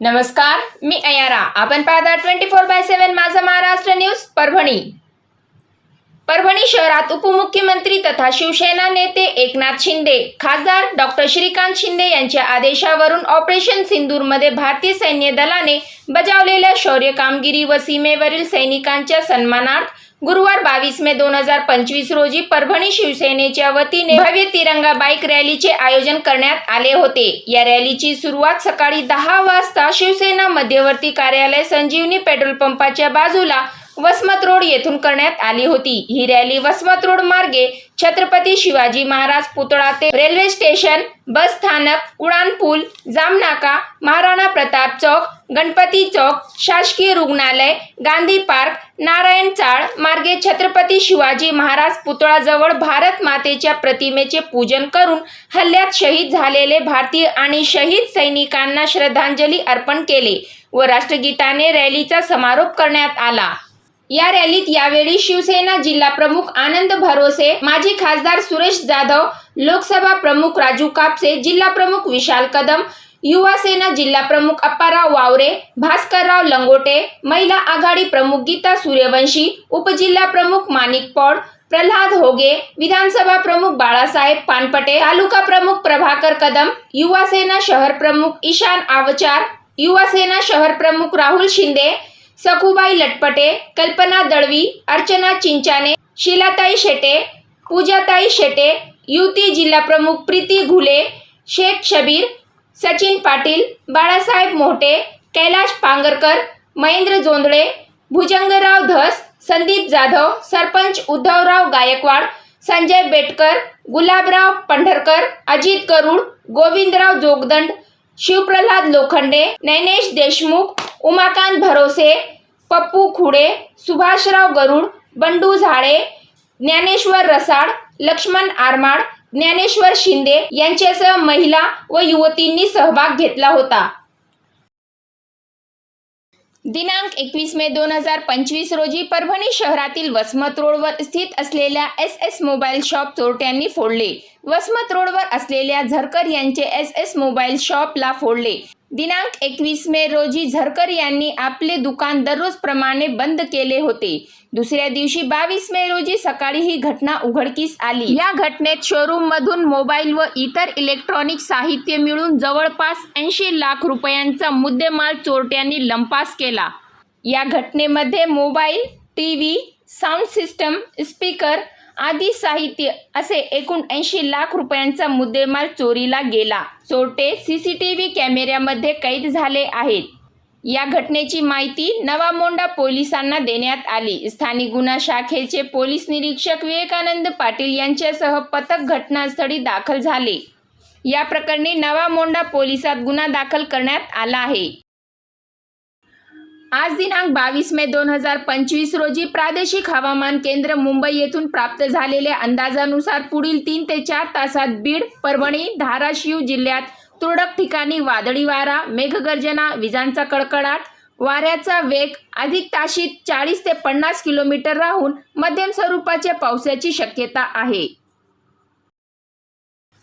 नमस्कार मी अयारा आपण पाहता ट्वेंटी फोर बाय सेव्हन माझा महाराष्ट्र न्यूज परभणी. परभणी शहरात उपमुख्यमंत्री तथा शिवसेना नेते एकनाथ शिंदे खासदार डॉक्टर श्रीकांत शिंदे यांच्या आदेशावरून ऑपरेशन सिंदूरमध्ये भारतीय सैन्य दलाने बजावलेल्या शौर्य कामगिरी व सीमेवरील सैनिकांच्या सन्मानार्थ गुरुवार बावीस मे दोन हजार पंचवीस रोजी परभणी शिवसेनेच्या वतीने भव्य तिरंगा बाईक रॅलीचे आयोजन करण्यात आले होते. या रॅलीची सुरुवात सकाळी दहा वाजता शिवसेना मध्यवर्ती कार्यालय संजीवनी पेट्रोल पंपाच्या बाजूला वसमत रोड येथून करण्यात आली होती. ही रॅली वसमत रोड मार्गे छत्रपती शिवाजी महाराज पुतळा ते रेल्वे स्टेशन बस स्थानक उडान पूल जामनाका महाराणा प्रताप चौक गणपती चौक शासकीय रुग्णालय गांधी पार्क नारायण चाळ मार्गे छत्रपती शिवाजी महाराज पुतळाजवळ भारत मातेच्या प्रतिमेचे पूजन करून हल्ल्यात शहीद झालेले भारतीय आणि शहीद सैनिकांना श्रद्धांजली अर्पण केले व राष्ट्रगीताने रॅलीचा समारोप करण्यात आला. या रॅलीत यावेळी शिवसेना जिल्हा प्रमुख आनंद भरोसे माजी खासदार सुरेश जाधव लोकसभा प्रमुख राजू कापसे जिल्हा प्रमुख विशाल कदम युवा सेना जिल्हा प्रमुख अप्पाराव वावरे भास्करराव लंगोटे महिला आघाडी प्रमुख गीता सूर्यवंशी उपजिल्हा प्रमुख माणिक पौड प्रल्हाद होगे विधानसभा प्रमुख बाळासाहेब पानपटे तालुका प्रमुख प्रभाकर कदम युवा सेना शहर प्रमुख ईशान आवचार युवा सेना शहर प्रमुख राहुल शिंदे सखुबाई लटपटे कल्पना दळवी अर्चना चिंचाने शिलाताई शेटे पूजाताई शेटे युती जिल्हा प्रमुख प्रीती घुले शेख शबीर सचिन पाटील बाळासाहेब मोठे कैलाश पांगरकर महेंद्र जोंधळे भुजंगराव धस संदीप जाधव सरपंच उद्धवराव गायकवाड संजय बेटकर गुलाबराव पंढरकर अजित गरुड गोविंदराव जोगदंड शिवप्रल्हाद लोखंडे नैनेश देशमुख उमाकांत भरोसे पप्पू खुडे सुभाषराव गरुड बंडू झाडे ज्ञानेश्वर रसाड लक्ष्मण आरमाड ज्ञानेश्वर शिंदे यांच्यासह महिला व युवतींनी सहभाग घेतला होता. दिनांक एकवीस मे दोन हजार पंचवीस रोजी परभणी शहरातील वसमत रोडवर स्थित असलेल्या एस एस मोबाईल शॉप चोरट्यांनी फोडले. वसमत रोडवर असलेल्या झरकर यांचे एस एस मोबाईल शॉपला फोडले. दिनांक एकवीस मे रोजी झरकर यांनी आपले दुकान दररोजप्रमाणे बंद केले होते. दुसऱ्या दिवशी बावीस मे रोजी सकाळी ही घटना उघडकीस आली. या घटनेत शोरूम मधून मोबाईल व इतर इलेक्ट्रॉनिक साहित्य मिळून जवळपास ऐंशी लाख रुपयांचा मुद्देमाल चोरट्यांनी लंपास केला. या घटनेमध्ये mobile T V sound system speaker आदी साहित्य असे एकूण ऐंशी लाख रुपयांचा मुद्देमाल चोरीला गेला. चोरटे सीसीटीव्ही कॅमेऱ्यामध्ये कैद झाले आहेत. या घटनेची माहिती नवामोंडा पोलिसांना देण्यात आली. स्थानिक गुन्हा शाखेचे पोलीस निरीक्षक विवेकानंद पाटील यांच्यासह पथक घटनास्थळी दाखल झाले. या प्रकरणी नवामोंडा पोलिसात गुन्हा दाखल करण्यात आला आहे. आज दिनांक बावीस मे दोन हजार पंचवीस रोजी प्रादेशिक हवामान केंद्र मुंबई येथून प्राप्त झालेल्या अंदाजानुसार पुढील तीन ते चार तासात बीड परभणी धाराशिव जिल्ह्यात तुरळक ठिकाणी वादळी वारा मेघगर्जना विजांचा कडकडाट वाऱ्याचा वेग अधिक ताशीत चाळीस ते पन्नास किलोमीटर राहून मध्यम स्वरूपाच्या पावसाची शक्यता आहे.